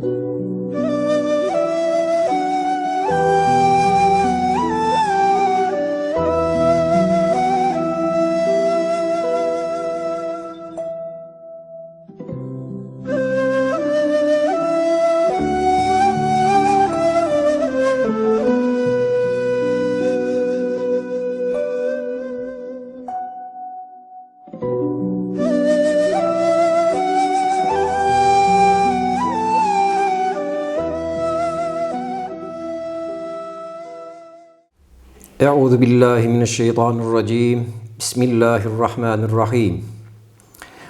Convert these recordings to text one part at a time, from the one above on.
you. Euzu billahi mineşşeytanirracim. Bismillahirrahmanirrahim.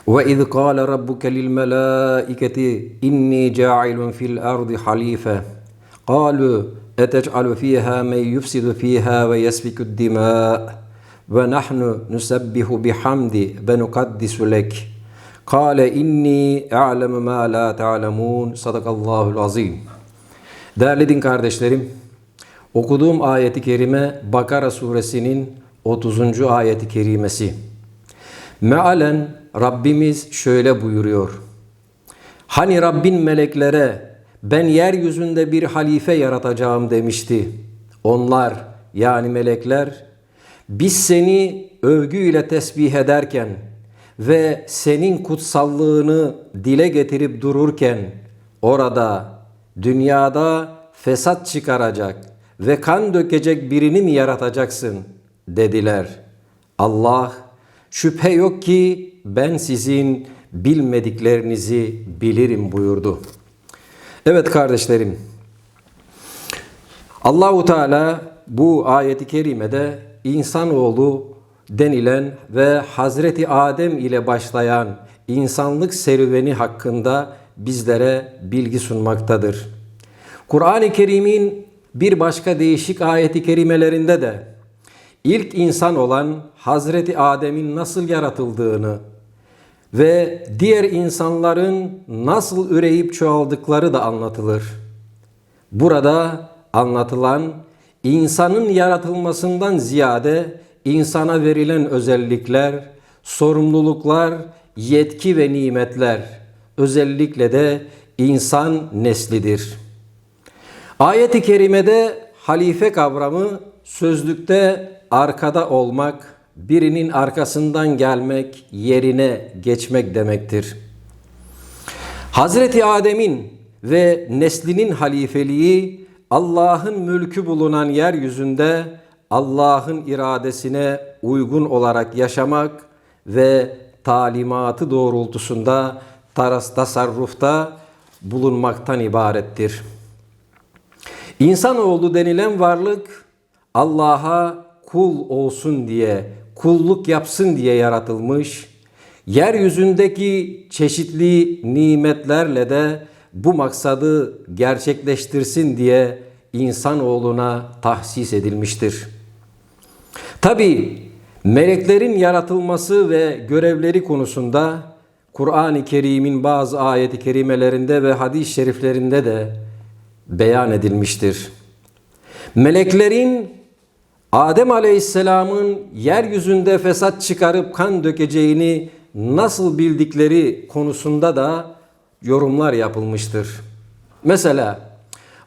Ve iz qala rabbuke lil melaiketi inni ca'ilun fil ardı halife. Qalu etec'alu fiha men yufsidu fiha ve yesfiku dima ve nahnu nusabbihu bihamdi ve nukaddisu lek. Kale inni a'lemu ma la ta'lemun. Sadakallahul azim. Değerli din kardeşlerim, Okuduğum ayeti kerime Bakara suresinin 30. ayeti kerimesi. Mealen Rabbimiz şöyle buyuruyor. Hani Rabbin meleklere ben yeryüzünde bir halife yaratacağım demişti. Onlar yani melekler biz seni övgüyle tesbih ederken ve senin kutsallığını dile getirip dururken orada dünyada fesat çıkaracak ve kan dökecek birini mi yaratacaksın dediler. Allah şüphe yok ki ben sizin bilmediklerinizi bilirim buyurdu. Evet kardeşlerim. Allahu Teala bu ayeti kerimede insanoğlu denilen ve Hazreti Adem ile başlayan insanlık serüveni hakkında bizlere bilgi sunmaktadır. Kur'an-ı Kerim'in bir başka değişik ayeti kerimelerinde de ilk insan olan Hazreti Adem'in nasıl yaratıldığını ve diğer insanların nasıl üreyip çoğaldıkları da anlatılır. Burada anlatılan insanın yaratılmasından ziyade insana verilen özellikler, sorumluluklar, yetki ve nimetler özellikle de insan neslidir. Ayet-i kerimede halife kavramı sözlükte arkada olmak, birinin arkasından gelmek, yerine geçmek demektir. Hazreti Adem'in ve neslinin halifeliği Allah'ın mülkü bulunan yeryüzünde Allah'ın iradesine uygun olarak yaşamak ve talimatı doğrultusunda taras tasarrufta bulunmaktan ibarettir. İnsanoğlu denilen varlık Allah'a kul olsun diye, kulluk yapsın diye yaratılmış. Yeryüzündeki çeşitli nimetlerle de bu maksadı gerçekleştirsin diye insanoğluna tahsis edilmiştir. Tabi meleklerin yaratılması ve görevleri konusunda Kur'an-ı Kerim'in bazı ayeti kerimelerinde ve hadis-i şeriflerinde de beyan edilmiştir. Meleklerin Adem Aleyhisselam'ın yeryüzünde fesat çıkarıp kan dökeceğini nasıl bildikleri konusunda da yorumlar yapılmıştır. Mesela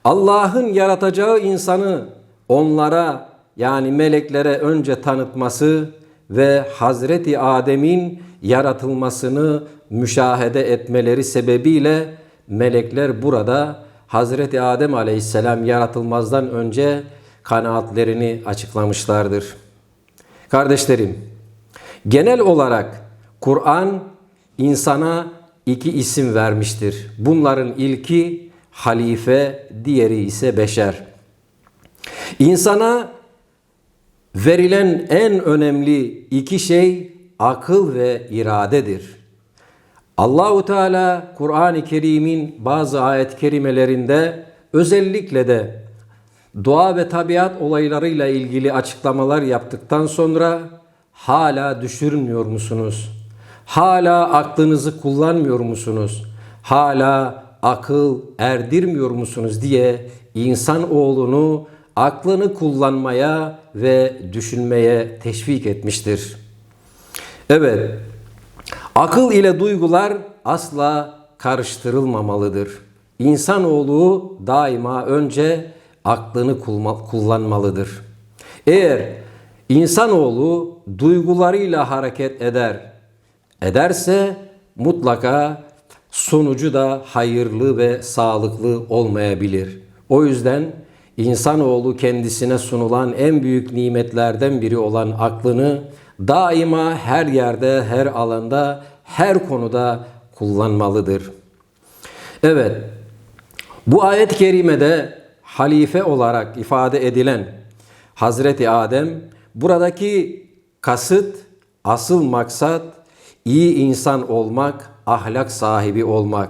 Allah'ın yaratacağı insanı onlara yani meleklere önce tanıtması ve Hazreti Adem'in yaratılmasını müşahede etmeleri sebebiyle melekler burada Hazreti Adem Aleyhisselam yaratılmazdan önce kanaatlerini açıklamışlardır. Kardeşlerim, genel olarak Kur'an insana iki isim vermiştir. Bunların ilki halife, diğeri ise beşer. İnsana verilen en önemli iki şey akıl ve iradedir. Allahu Teala Kur'an-ı Kerim'in bazı ayet kerimelerinde özellikle de doğa ve tabiat olaylarıyla ilgili açıklamalar yaptıktan sonra hala düşürmüyor musunuz? Hala aklınızı kullanmıyor musunuz? Hala akıl erdirmiyor musunuz diye insan oğlunu aklını kullanmaya ve düşünmeye teşvik etmiştir. Evet, Akıl ile duygular asla karıştırılmamalıdır. insanoğlu daima önce aklını kullanmalıdır. Eğer insanoğlu duygularıyla hareket eder, ederse mutlaka sonucu da hayırlı ve sağlıklı olmayabilir. O yüzden insanoğlu kendisine sunulan en büyük nimetlerden biri olan aklını daima her yerde, her alanda, her konuda kullanmalıdır. Evet, bu ayet-i kerimede halife olarak ifade edilen Hazreti Adem buradaki kasıt, asıl maksat iyi insan olmak, ahlak sahibi olmak.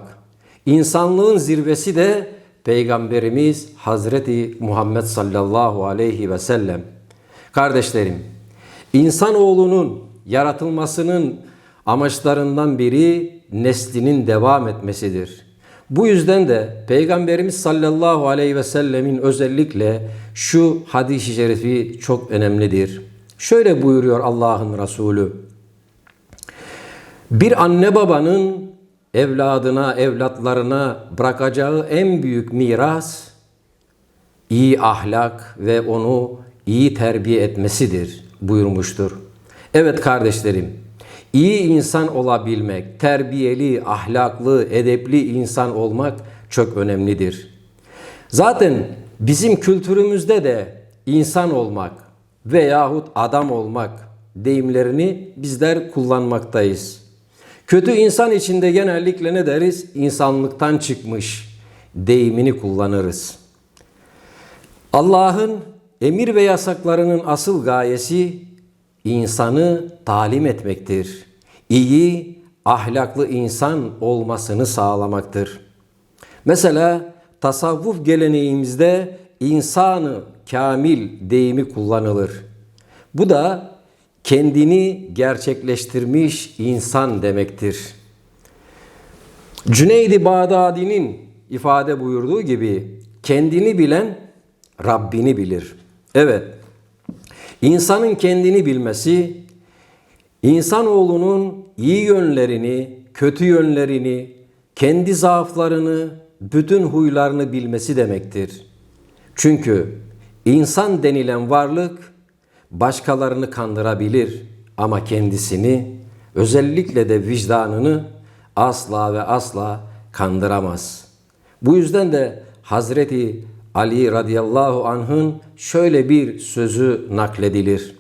İnsanlığın zirvesi de Peygamberimiz Hazreti Muhammed sallallahu aleyhi ve sellem. Kardeşlerim, insanoğlunun yaratılmasının amaçlarından biri neslinin devam etmesidir. Bu yüzden de Peygamberimiz sallallahu aleyhi ve sellemin özellikle şu hadis-i şerifi çok önemlidir. Şöyle buyuruyor Allah'ın Resulü. Bir anne babanın evladına, evlatlarına bırakacağı en büyük miras iyi ahlak ve onu iyi terbiye etmesidir buyurmuştur. Evet kardeşlerim, iyi insan olabilmek, terbiyeli, ahlaklı, edepli insan olmak çok önemlidir. Zaten bizim kültürümüzde de insan olmak veyahut adam olmak deyimlerini bizler kullanmaktayız. Kötü insan içinde genellikle ne deriz? İnsanlıktan çıkmış deyimini kullanırız. Allah'ın emir ve yasaklarının asıl gayesi insanı talim etmektir. İyi, ahlaklı insan olmasını sağlamaktır. Mesela tasavvuf geleneğimizde insanı kamil deyimi kullanılır. Bu da kendini gerçekleştirmiş insan demektir. Cüneydi Bağdadi'nin ifade buyurduğu gibi kendini bilen Rabbini bilir. Evet, insanın kendini bilmesi, insanoğlunun iyi yönlerini, kötü yönlerini, kendi zaaflarını, bütün huylarını bilmesi demektir. Çünkü insan denilen varlık başkalarını kandırabilir ama kendisini özellikle de vicdanını asla ve asla kandıramaz. Bu yüzden de Hazreti Ali radıyallahu anh'ın şöyle bir sözü nakledilir.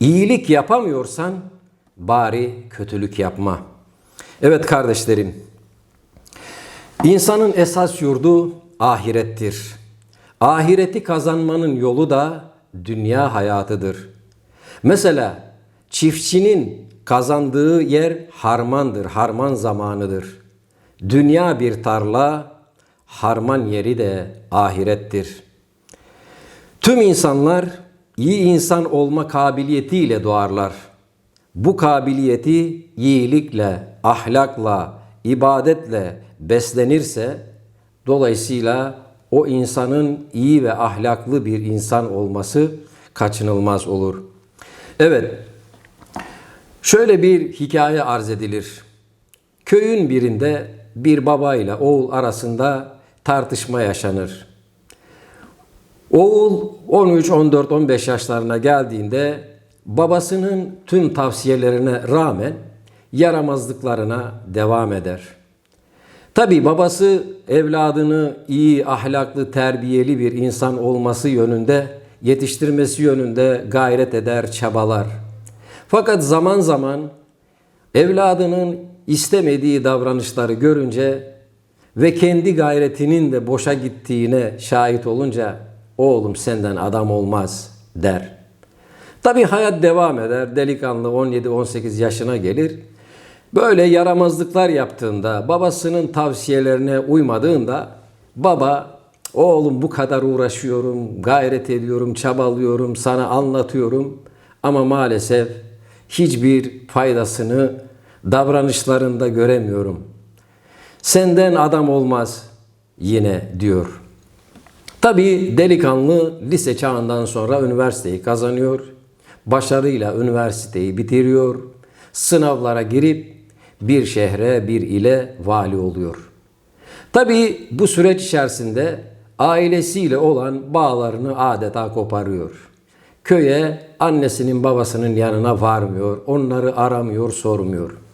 İyilik yapamıyorsan bari kötülük yapma. Evet kardeşlerim, insanın esas yurdu ahirettir. Ahireti kazanmanın yolu da dünya hayatıdır. Mesela çiftçinin kazandığı yer harmandır, harman zamanıdır. Dünya bir tarla, harman yeri de ahirettir. Tüm insanlar iyi insan olma kabiliyetiyle doğarlar. Bu kabiliyeti iyilikle, ahlakla, ibadetle beslenirse dolayısıyla o insanın iyi ve ahlaklı bir insan olması kaçınılmaz olur. Evet, şöyle bir hikaye arz edilir. Köyün birinde bir baba ile oğul arasında tartışma yaşanır. Oğul 13, 14, 15 yaşlarına geldiğinde babasının tüm tavsiyelerine rağmen yaramazlıklarına devam eder. Tabi babası evladını iyi, ahlaklı, terbiyeli bir insan olması yönünde, yetiştirmesi yönünde gayret eder, çabalar. Fakat zaman zaman evladının istemediği davranışları görünce ve kendi gayretinin de boşa gittiğine şahit olunca oğlum senden adam olmaz der. Tabi hayat devam eder. Delikanlı 17-18 yaşına gelir. Böyle yaramazlıklar yaptığında, babasının tavsiyelerine uymadığında baba oğlum bu kadar uğraşıyorum, gayret ediyorum, çabalıyorum, sana anlatıyorum ama maalesef hiçbir faydasını davranışlarında göremiyorum. Senden adam olmaz yine diyor. Tabii delikanlı lise çağından sonra üniversiteyi kazanıyor. Başarıyla üniversiteyi bitiriyor. Sınavlara girip bir şehre, bir ile vali oluyor. Tabii bu süreç içerisinde ailesiyle olan bağlarını adeta koparıyor. Köye annesinin babasının yanına varmıyor, onları aramıyor, sormuyor.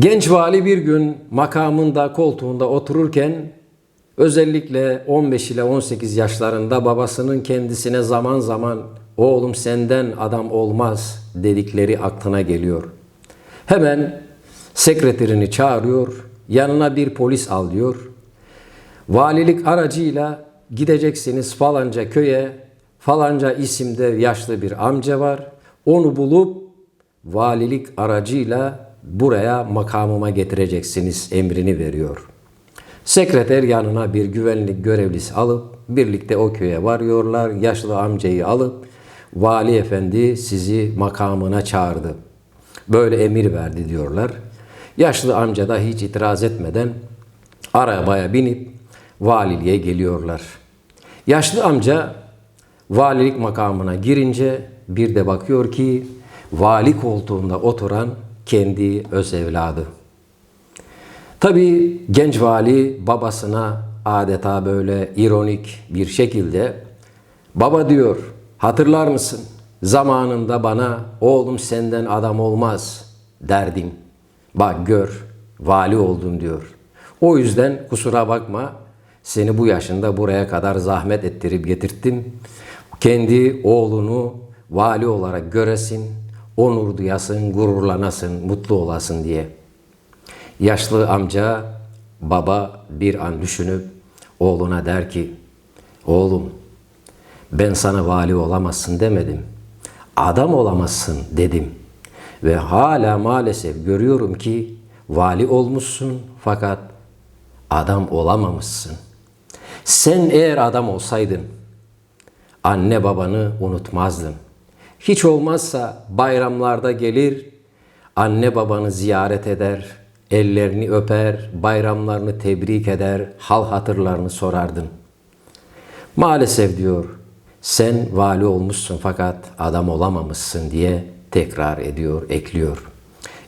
Genç vali bir gün makamında koltuğunda otururken özellikle 15 ile 18 yaşlarında babasının kendisine zaman zaman oğlum senden adam olmaz dedikleri aklına geliyor. Hemen sekreterini çağırıyor, yanına bir polis al diyor. Valilik aracıyla gideceksiniz falanca köye, falanca isimde yaşlı bir amca var. Onu bulup valilik aracıyla buraya makamıma getireceksiniz emrini veriyor. Sekreter yanına bir güvenlik görevlisi alıp birlikte o köye varıyorlar. Yaşlı amcayı alıp vali efendi sizi makamına çağırdı. Böyle emir verdi diyorlar. Yaşlı amca da hiç itiraz etmeden arabaya binip valiliğe geliyorlar. Yaşlı amca valilik makamına girince bir de bakıyor ki vali koltuğunda oturan kendi öz evladı. Tabii genç vali babasına adeta böyle ironik bir şekilde baba diyor hatırlar mısın zamanında bana oğlum senden adam olmaz derdim. Bak gör vali oldum diyor. O yüzden kusura bakma seni bu yaşında buraya kadar zahmet ettirip getirttim. Kendi oğlunu vali olarak göresin, onur duyasın, gururlanasın, mutlu olasın diye. Yaşlı amca, baba bir an düşünüp oğluna der ki, oğlum ben sana vali olamazsın demedim. Adam olamazsın dedim. Ve hala maalesef görüyorum ki vali olmuşsun fakat adam olamamışsın. Sen eğer adam olsaydın anne babanı unutmazdın. Hiç olmazsa bayramlarda gelir, anne babanı ziyaret eder, ellerini öper, bayramlarını tebrik eder, hal hatırlarını sorardın. Maalesef diyor, sen vali olmuşsun fakat adam olamamışsın diye tekrar ediyor, ekliyor.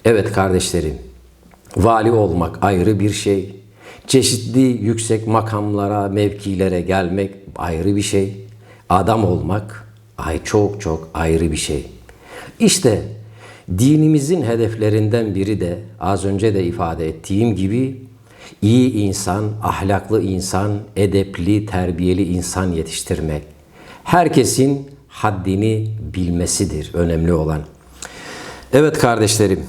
Evet kardeşlerim, vali olmak ayrı bir şey. Çeşitli yüksek makamlara, mevkilere gelmek ayrı bir şey. Adam olmak ay çok çok ayrı bir şey. İşte dinimizin hedeflerinden biri de az önce de ifade ettiğim gibi iyi insan, ahlaklı insan, edepli, terbiyeli insan yetiştirmek. Herkesin haddini bilmesidir önemli olan. Evet kardeşlerim,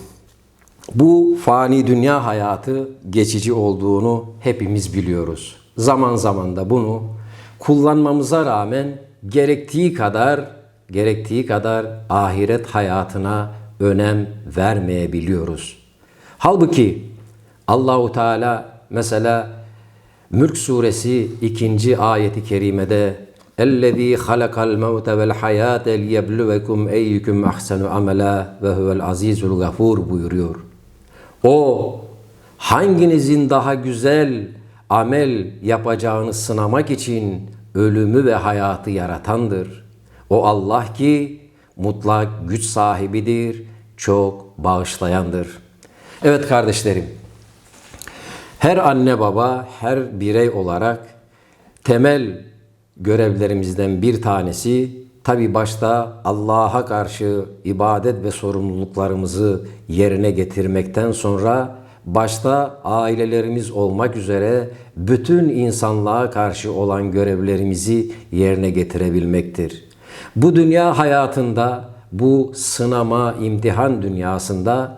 bu fani dünya hayatı geçici olduğunu hepimiz biliyoruz. Zaman zaman da bunu kullanmamıza rağmen gerektiği kadar gerektiği kadar ahiret hayatına önem vermeyebiliyoruz. Halbuki Allahu Teala mesela Mülk suresi 2. ayeti kerimede اَلَّذ۪ي خَلَقَ الْمَوْتَ وَالْحَيَاةَ لِيَبْلُوَكُمْ اَيُّكُمْ اَحْسَنُ عَمَلًا وَهُوَ الْعَز۪يزُ الْغَفُورُ buyuruyor. O hanginizin daha güzel amel yapacağını sınamak için ölümü ve hayatı yaratandır. O Allah ki mutlak güç sahibidir, çok bağışlayandır. Evet kardeşlerim, her anne baba, her birey olarak temel görevlerimizden bir tanesi tabi başta Allah'a karşı ibadet ve sorumluluklarımızı yerine getirmekten sonra başta ailelerimiz olmak üzere bütün insanlığa karşı olan görevlerimizi yerine getirebilmektir. Bu dünya hayatında, bu sınama, imtihan dünyasında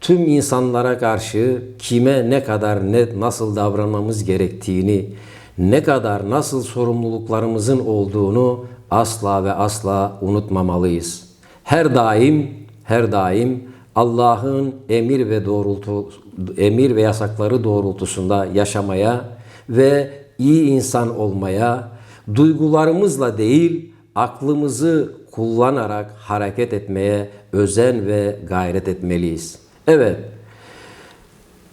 tüm insanlara karşı kime ne kadar ne nasıl davranmamız gerektiğini, ne kadar nasıl sorumluluklarımızın olduğunu asla ve asla unutmamalıyız. Her daim, her daim Allah'ın emir ve doğrultu emir ve yasakları doğrultusunda yaşamaya ve iyi insan olmaya, duygularımızla değil aklımızı kullanarak hareket etmeye özen ve gayret etmeliyiz. Evet.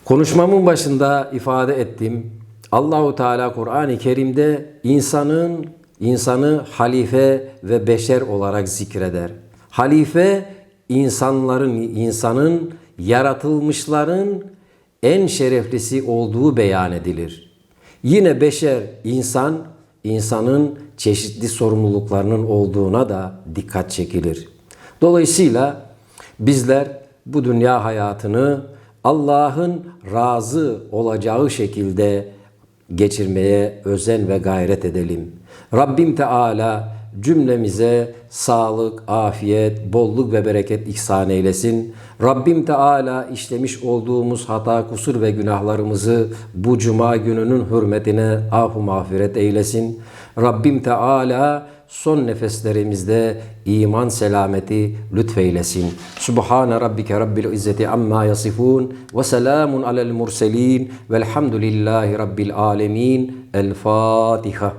Konuşmamın başında ifade ettim. Allahu Teala Kur'an-ı Kerim'de insanın insanı halife ve beşer olarak zikreder. Halife insanların insanın yaratılmışların en şereflisi olduğu beyan edilir. Yine beşer, insan, insanın çeşitli sorumluluklarının olduğuna da dikkat çekilir. Dolayısıyla bizler bu dünya hayatını Allah'ın razı olacağı şekilde geçirmeye özen ve gayret edelim. Rabbim Teala cümlemize sağlık, afiyet, bolluk ve bereket ihsan eylesin. Rabbim Teala işlemiş olduğumuz hata, kusur ve günahlarımızı bu cuma gününün hürmetine afu mağfiret eylesin. Rabbim Teala son nefeslerimizde iman selameti lütfeylesin. Subhane rabbike rabbil izzeti amma yasifun ve selamun alel murselin velhamdülillahi rabbil alemin. El Fatiha.